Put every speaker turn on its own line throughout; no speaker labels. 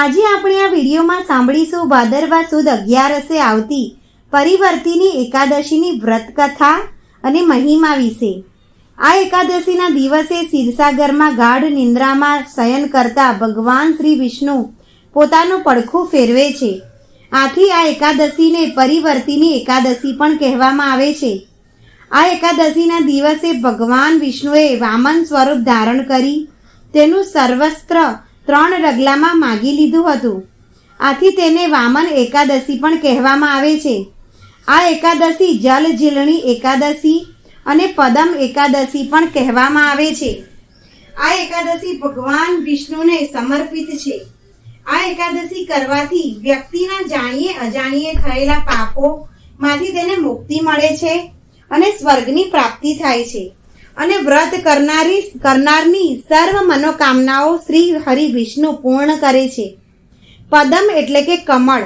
આજે આપણે આ વિડીયોમાં સાંભળીશું ભાદરવા સુદ અગિયારસે આવતી પરિવર્તિની એકાદશીની વ્રત કથા અને મહિમા વિશે. આ એકાદશીના દિવસે શિરસાગરમાં ગાઢ નિંદ્રામાં શયન કરતા ભગવાન શ્રી વિષ્ણુ પોતાનું પડખું ફેરવે છે. આથી આ એકાદશીને પરિવર્તિની એકાદશી પણ કહેવામાં આવે છે. આ એકાદશીના દિવસે ભગવાન વિષ્ણુએ વામન સ્વરૂપ ધારણ કરી તેનું સર્વસ્ત્ર ત્રણ રગલામાં માગી લીધું હતું. આથી તેને વામન એકાદશી પણ કહેવામાં આવે છે. આ એકાદશી જલ ઝીલણી એકાદશી અને પદમ એકાદશી પણ કહેવામાં આવે છે. આ એકાદશી ભગવાન વિષ્ણુને સમર્પિત છે. આ એકાદશી કરવાથી વ્યક્તિના જાણીએ અજાણીએ થયેલા પાપો માંથી તેને મુક્તિ મળે છે અને સ્વર્ગની પ્રાપ્તિ થાય છે. અને વ્રત કરનારી કરનારની સર્વ મનોકામનાઓ શ્રી હરિ વિષ્ણુ પૂર્ણ કરે છે. પદમ એટલે કે કમળ.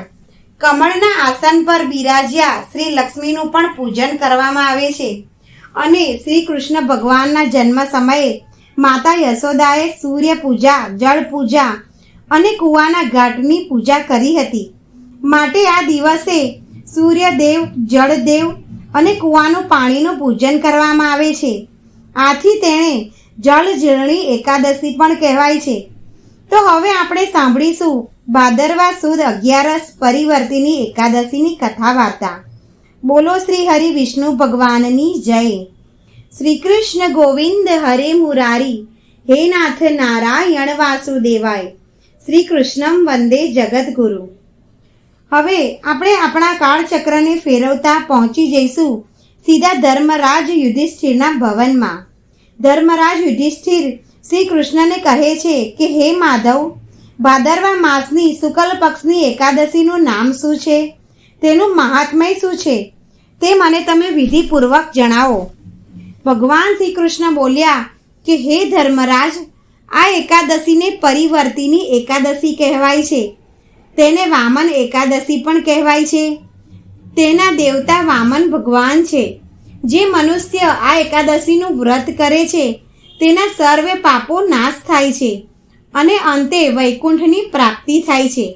કમળના આસન પર બિરાજ્યા શ્રી લક્ષ્મીનું પણ પૂજન કરવામાં આવે છે. અને શ્રી કૃષ્ણ ભગવાનના જન્મ સમયે માતા યશોદાએ સૂર્ય પૂજા, જળ પૂજા અને કૂવાના ઘાટની પૂજા કરી હતી. માટે આ દિવસે સૂર્યદેવ, જળદેવ અને કૂવાનું પાણીનું પૂજન કરવામાં આવે છે. આથી તેણે જળ ઝીલણી એકાદશી પણ કહેવાય છે. તો હવે આપણે સાંભળીશું ભાદરવા સુદ અગિયારસ પરિવર્તિની એકાદશીની કથા વાર્તા બોલો શ્રી હરિ વિષ્ણુ ભગવાનની જય. શ્રી કૃષ્ણ ગોવિંદ હરે મુરારી, હે નાથ નારાયણ વાસુદેવાય, શ્રી કૃષ્ણમ વંદે જગદગુરુ. હવે આપણે આપણા કાળચક્રને ફેરવતા પહોંચી જઈશું સીધા ધર્મરાજ યુધિષ્ઠિરના ભવનમાં. ધર્મરાજ યુધિષ્ઠિર શ્રી કૃષ્ણને કહે છે કે, હે માધવ, ભાદરવા માસની શુકલ પક્ષની એકાદશીનું નામ શું છે? તેનું મહાત્મય શું છે? તે મને તમે વિધિપૂર્વક જણાવો. ભગવાન શ્રી કૃષ્ણ બોલ્યા કે, હે ધર્મરાજ, આ એકાદશીને પરિવર્તિની એકાદશી કહેવાય છે. તેને વામન એકાદશી પણ કહેવાય છે. તેના દેવતા વામન ભગવાન છે. જે મનુષ્ય આ એકાદશીનું વ્રત કરે છે, તેના સર્વે પાપો નાશ થાય છે અને અંતે વૈકુંઠની પ્રાપ્તિ થાય છે.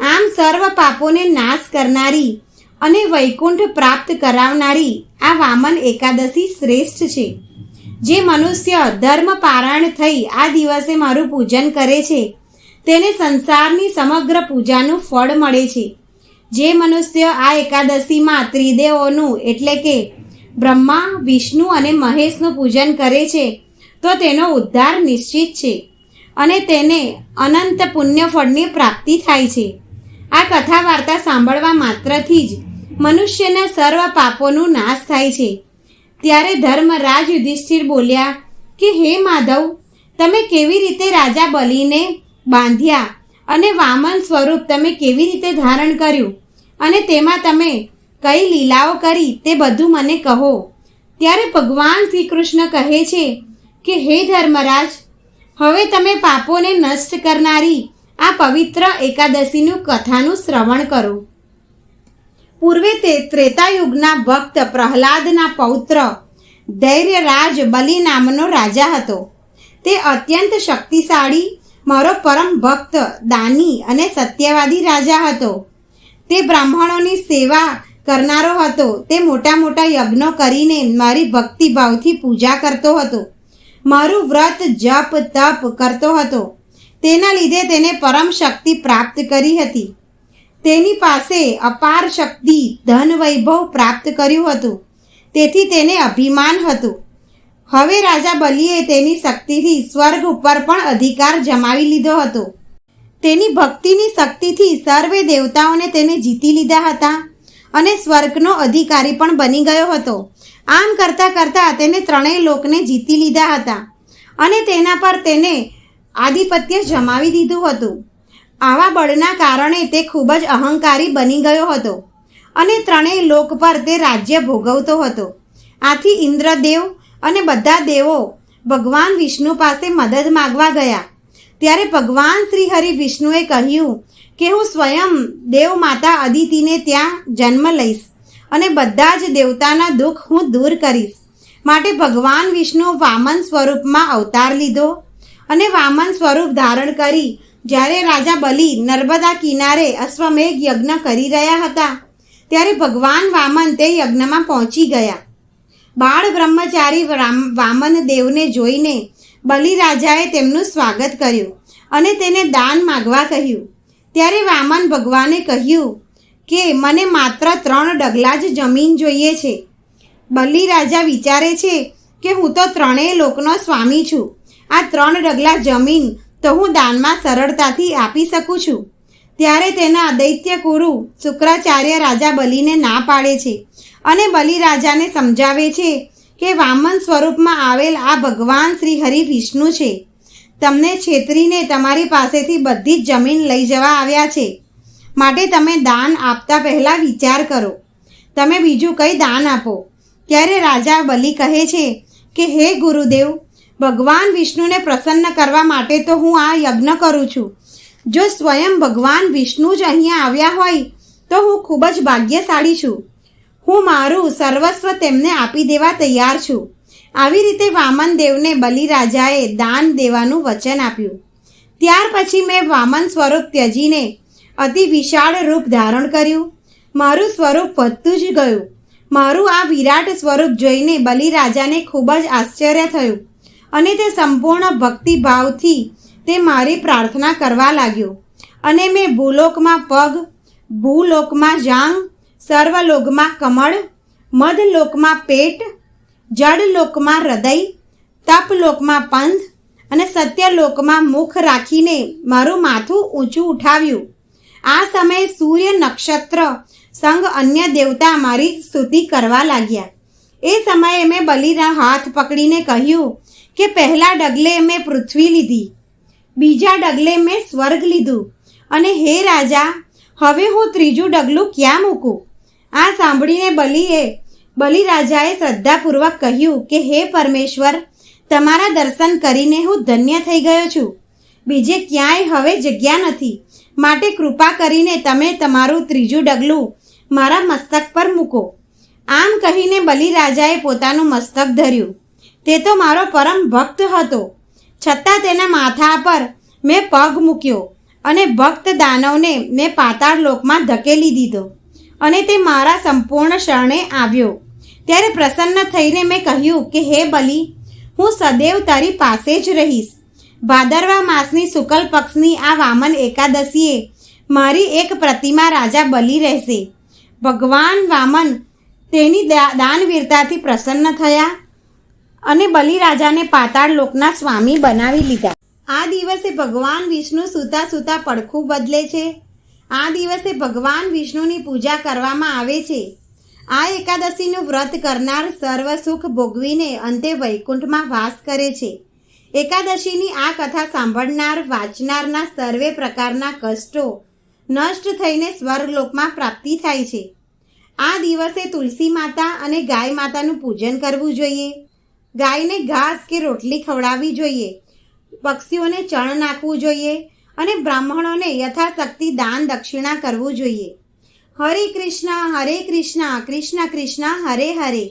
આમ સર્વ પાપોને નાશ કરનારી અને વૈકુંઠ પ્રાપ્ત કરાવનારી આ વામન એકાદશી શ્રેષ્ઠ છે. જે મનુષ્ય ધર્મ પારાયણ થઈ આ દિવસે મારું પૂજન કરે છે, તેને સંસારની સમગ્ર પૂજાનું ફળ મળે છે. જે મનુષ્ય આ એકાદશીમાં ત્રિદેવોનું એટલે કે બ્રહ્મા, વિષ્ણુ અને મહેશનું પૂજન કરે છે, તો તેનો ઉદ્ધાર નિશ્ચિત છે અને તેને અનંત પુણ્ય ફળની પ્રાપ્તિ થાય છે. આ કથા વાર્તા સાંભળવા માત્રથી જ મનુષ્યના સર્વ પાપોનું નાશ થાય છે. ત્યારે ધર્મરાજ યુધિષ્ઠિર બોલ્યા કે, હે માધવ, તમે કેવી રીતે રાજા બલીને બાંધ્યા અને વામન સ્વરૂપ તમે કેવી રીતે ધારણ કર્યું? અને તેમાં તમે કઈ લીલાઓ કરી તે બધું મને કહો. ત્યારે ભગવાન શ્રી કૃષ્ણ કહે છે કે, હે ધર્મરાજ, હવે તમે પાપોને નષ્ટ કરનારી આ પવિત્ર એકાદશીનું કથાનું શ્રવણ કરો. પૂર્વે તે ત્રેતાયુગના ભક્ત પ્રહલાદના પૌત્ર ધૈર્યરાજ બલિ નામનો રાજા હતો. તે અત્યંત શક્તિશાળી, મારો પરમ ભક્ત, દાની અને સત્યવાદી રાજા હતો. તે બ્રાહ્મણોની સેવા કરનારો હતો. તે મોટા મોટા યજ્ઞો કરીને મારી ભક્તિભાવથી પૂજા કરતો હતો. મારું વ્રત જપ તપ કરતો હતો. તેના લીધે તેને પરમ શક્તિ પ્રાપ્ત કરી હતી. તેની પાસે અપાર શક્તિ ધન વૈભવ પ્રાપ્ત કર્યું હતું. તેથી તેને અભિમાન હતું. હવે રાજા બલિએ તેની શક્તિથી સ્વર્ગ ઉપર પણ અધિકાર જમાવી લીધો હતો. તેની ભક્તિની શક્તિથી સર્વે દેવતાઓને તેને જીતી લીધા હતા. અને સ્વર્ગનો અધિકારી પણ બની ગયો હતો. આમ કરતાં કરતાં તેને ત્રણેય લોકને જીતી લીધા હતા અને તેના પર તેને આધિપત્ય જમાવી દીધું હતું. આવા બળના કારણે તે ખૂબ જ અહંકારી બની ગયો હતો અને ત્રણેય લોક પર તે રાજ્ય ભોગવતો હતો. આથી ઇન્દ્રદેવ અને બધા દેવો ભગવાન વિષ્ણુ પાસે મદદ માગવા ગયા. ત્યારે ભગવાન શ્રી હરિ વિષ્ણુએ કહ્યું કે હું સ્વયં દેવ માતા અદિતિને ત્યાં જન્મ લઈશ અને બધા જ દેવતાના દુઃખ હું દૂર કરીશ. માટે ભગવાન વિષ્ણુ વામન સ્વરૂપમાં અવતાર લીધો અને વામન સ્વરૂપ ધારણ કરી જ્યારે રાજા બલિ નર્મદા કિનારે અશ્વમેઘ યજ્ઞ કરી રહ્યા હતા, ત્યારે ભગવાન વામન તે યજ્ઞમાં પહોંચી ગયા. બાળ બ્રહ્મચારી વામન દેવને જોઈને બલિરાજાએ તેમનું સ્વાગત કર્યું અને તેને દાન માગવા કહ્યું. ત્યારે વામન ભગવાને કહ્યું કે, મને માત્ર ત્રણ ડગલા જ જમીન જોઈએ છે. બલિરાજા વિચારે છે કે, હું તો ત્રણેય લોકનો સ્વામી છું. આ ત્રણ ડગલા જમીન તો હું દાનમાં સરળતાથી આપી શકું છું. ત્યારે તેના દૈત્ય કુરુ શુક્રાચાર્ય રાજા બલિને ના પાડે છે અને બલિરાજાને સમજાવે છે કે, વામન સ્વરૂપમાં આવેલ આ ભગવાન શ્રી હરિ વિષ્ણુ છે. તમને છેતરીને તમારી પાસેથી બધી જ જમીન લઈ જવા આવ્યા છે. માટે તમે દાન આપતા પહેલાં વિચાર કરો. તમે બીજું કંઈ દાન આપો. ત્યારે રાજા બલિ કહે છે કે, હે ગુરુદેવ, ભગવાન વિષ્ણુને પ્રસન્ન કરવા માટે તો હું આ યજ્ઞ કરું છું. જો સ્વયં ભગવાન વિષ્ણુ જ અહીંયા આવ્યા હોય, તો હું ખૂબ જ ભાગ્યશાળી છું. હું મારું સર્વસ્વ તેમને આપી દેવા તૈયાર છું. આવી રીતે વામન દેવને બલિરાજાએ દાન દેવાનું વચન આપ્યું. ત્યાર પછી મેં વામન સ્વરૂપ ત્યજીને અતિ વિશાળ રૂપ ધારણ કર્યું. મારું સ્વરૂપ વધતું જ ગયું. મારું આ વિરાટ સ્વરૂપ જોઈને બલિરાજાને ખૂબ જ આશ્ચર્ય થયું અને તે સંપૂર્ણ ભક્તિભાવથી તે મારી પ્રાર્થના કરવા લાગ્યો. અને મેં ભૂલોકમાં પગ, ભૂલોકમાં જાંગ, સર્વલોકમાં કમળ મધલોકમાં પેટ જળલોકમાં હૃદય તપલોકમાં પંથ અને સત્યલોકમાં મુખ રાખીને મારું માથું ઊંચું ઉઠાવ્યું. આ સમયે સૂર્ય નક્ષત્ર સંગ અન્ય દેવતા મારી સ્તુતિ કરવા લાગ્યા. એ સમયે મેં બલિના હાથ પકડીને કહ્યું કે પહેલા ડગલે મેં પૃથ્વી લીધી. બીજા ડગલે મેં સ્વર્ગ લીધું. અને હે રાજા, હવે હું ત્રીજું ડગલું ક્યાં મૂકું? આ સાંભળીને બલિએ બલિરાજાએ શ્રદ્ધાપૂર્વક કહ્યું કે, હે પરમેશ્વર, તમારા દર્શન કરીને હું ધન્ય થઈ ગયો છું. બીજે ક્યાંય હવે જગ્યા નથી. માટે કૃપા કરીને તમે તમારું ત્રીજું ડગલું મારા મસ્તક પર મૂકો. આમ કહીને બલિરાજાએ પોતાનું મસ્તક ધર્યું. તે તો મારો પરમ ભક્ત હતો. છતાં તેના માથા પર મેં પગ મૂક્યો અને ભક્ત દાનવને મેં પાતાળ લોકમાં ધકેલી દીધો અને તે મારા સંપૂર્ણ શરણે આવ્યો. ત્યારે પ્રસન્ન થઈને મેં કહ્યું કે, હે બલિ, હું સદૈવ તારી પાસે જ રહીશ. ભાદરવા માસની શુકલ પક્ષની આ વામન એકાદશીએ મારી એક પ્રતિમા રાજા બલિ રહેશે. ભગવાન વામન તેની દાનવીરતાથી પ્રસન્ન થયા અને બલિરાજાને પાતાળ લોકના સ્વામી બનાવી લીધા. આ દિવસે ભગવાન વિષ્ણુ સૂતા સૂતા પડખું બદલે છે. આ દિવસે ભગવાન વિષ્ણુની પૂજા કરવામાં આવે છે. આ એકાદશીનું વ્રત કરનાર સર્વ સુખ ભોગવીને અંતે વૈકુંઠમાં વાસ કરે છે. એકાદશીની આ કથા સાંભળનાર, વાંચનારના સર્વે પ્રકારના કષ્ટો નષ્ટ થઈને સ્વર્ગલોકમાં પ્રાપ્તિ થાય છે. આ દિવસે તુલસી માતા અને ગાય માતાનું પૂજન કરવું જોઈએ. ગાયને ઘાસ કે રોટલી ખવડાવવી જોઈએ. પક્ષીઓને ચણ નાખવું જોઈએ અને બ્રાહ્મણોને યથાશક્તિ દાન દક્ષિણા કરવું જોઈએ. હરે કૃષ્ણ હરે કૃષ્ણ કૃષ્ણ કૃષ્ણ હરે હરે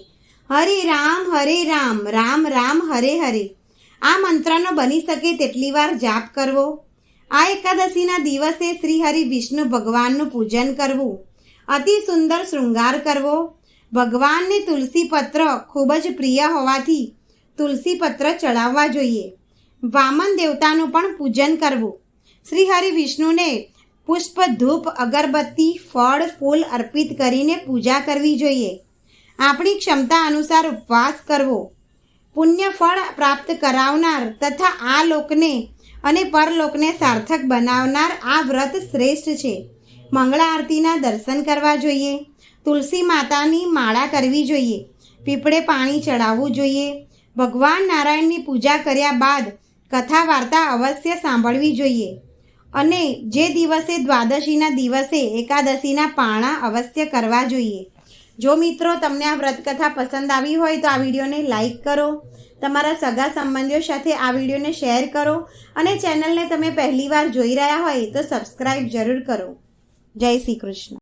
હરે રામ હરે રામ રામ રામ હરે હરે આ મંત્રનો બની શકે તેટલી વાર જાપ કરવો. આ એકાદશીના દિવસે શ્રી હરિ વિષ્ણુ ભગવાનનું પૂજન કરવું. અતિ સુંદર શૃંગાર કરવો. ભગવાનને તુલસી પત્ર ખૂબ જ પ્રિય હોવાથી તુલસી પત્ર ચડાવવા જોઈએ. વામન દેવતાનું પણ પૂજન કરવું. શ્રી હરિ વિષ્ણુને પુષ્પ ધૂપ અગરબત્તી, ફળ, ફૂલ અર્પિત કરીને પૂજા કરવી જોઈએ. આપણી ક્ષમતા અનુસાર ઉપવાસ કરવો. પુણ્ય ફળ પ્રાપ્ત કરાવનાર તથા આ લોકને અને પરલોકને સાર્થક બનાવનાર આ વ્રત શ્રેષ્ઠ છે. મંગળા આરતીના દર્શન કરવા જોઈએ. તુલસી માતાની માળા કરવી જોઈએ. પીપળે પાણી ચડાવવું જોઈએ. ભગવાન નારાયણની પૂજા કર્યા બાદ કથા વાર્તા અવશ્ય સાંભળવી જોઈએ. અને જે દિવસે દ્વાદશીના દિવસે એકાદશીના પાણા અવશ્ય કરવા જોઈએ. જો મિત્રો તમને આ વ્રતકથા પસંદ આવી હોય તો આ વિડીયોને લાઈક કરો, તમારા સગા સંબંધીઓ સાથે આ વિડીયોને શેર કરો અને ચેનલને તમે પહેલીવાર જોઈ રહ્યા હોય તો સબસ્ક્રાઈબ જરૂર કરો. જય શ્રી કૃષ્ણ.